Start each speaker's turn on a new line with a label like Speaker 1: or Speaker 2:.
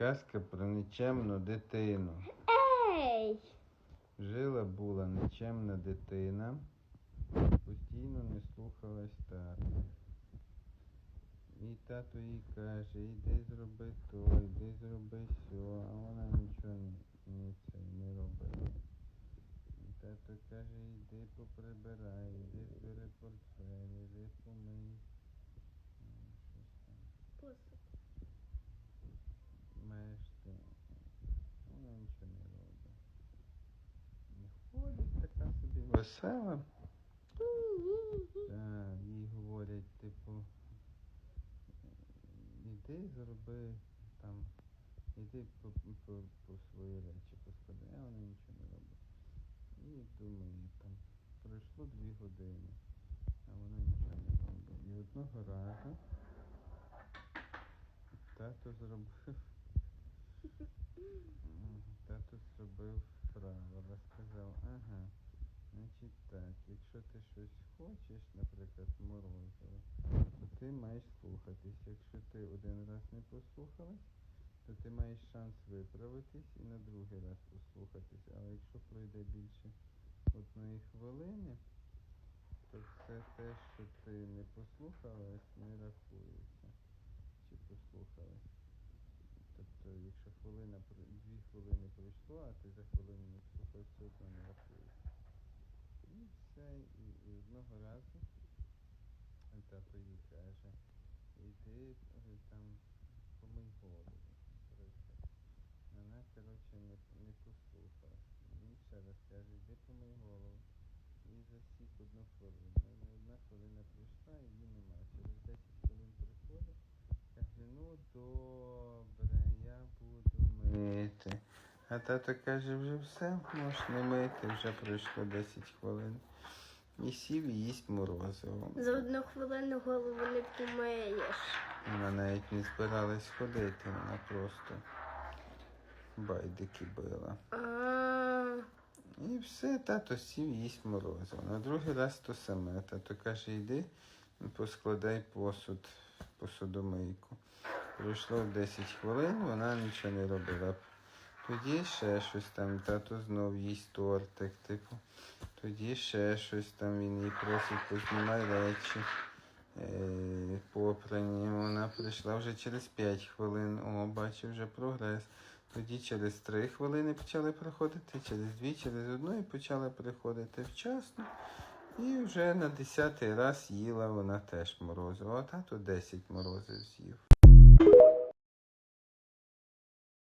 Speaker 1: Казка про нічемну дитину.
Speaker 2: Ей!
Speaker 1: Жила була нічемна дитина, постійно не слухалась тата. І тато їй каже, іди зроби то, іди зроби сьо, а вона нічого не, не, це, не робила. І тато каже, іди поприбирай, іди збери портфель, іди помий. М, щось там.
Speaker 2: Посуд.
Speaker 1: Маєш ти. Вона нічого не робить. І ходить така собі весела. Так, їй говорять, типу, іди зроби там, іди по, по, по свої речі поскладай, а вона нічого не робить. І думає, там пройшло дві години, а вона нічого не робить. І одного разу тато зробив. Так, якщо ти щось хочеш, наприклад, морозиво, то ти маєш слухатись. Якщо ти один раз не послухалась, то ти маєш шанс виправитись і на другий раз послухатись. Але якщо пройде більше одної хвилини, то все те, що ти не послухалась, не рахується. Чи послухалась. Тобто, якщо хвилина, дві хвилини пройшло, а ти за хвилину не послухав, все одно не рахується. Одного разу їй каже, іди е, там помий голову. Вона, коротше, не, не послухала. Він ще раз каже, іди помий голову. І засік одну хвилину. Ну, Одна хвилина пройшла, і її нема. Через 10 хвилин приходить. Каже, ну добре, я буду мити. А тато каже, вже все, можеш не мити, вже пройшло 10 хвилин. І сів і їсть морозиво.
Speaker 2: За одну хвилину голову не помиєш.
Speaker 1: Вона навіть не збиралась ходити, вона просто байдики била.
Speaker 2: А,
Speaker 1: І все, тато сів їсть морозиво. На другий раз то саме. Тато каже, йди, поскладай посуд посудомийку. Пройшло 10 хвилин, вона нічого не робила. Тоді ще щось там, тато знов їсть тортик, типу. Тоді ще щось там він їй просить, познімай речі. Е, попрані. Вона прийшла вже через 5 хвилин. О, бачу вже прогрес. Тоді через 3 хвилини почали приходити, через 2, через одну і почала приходити вчасно. І вже на 10 раз їла вона теж морозиво. А тато 10 морозив з'їв.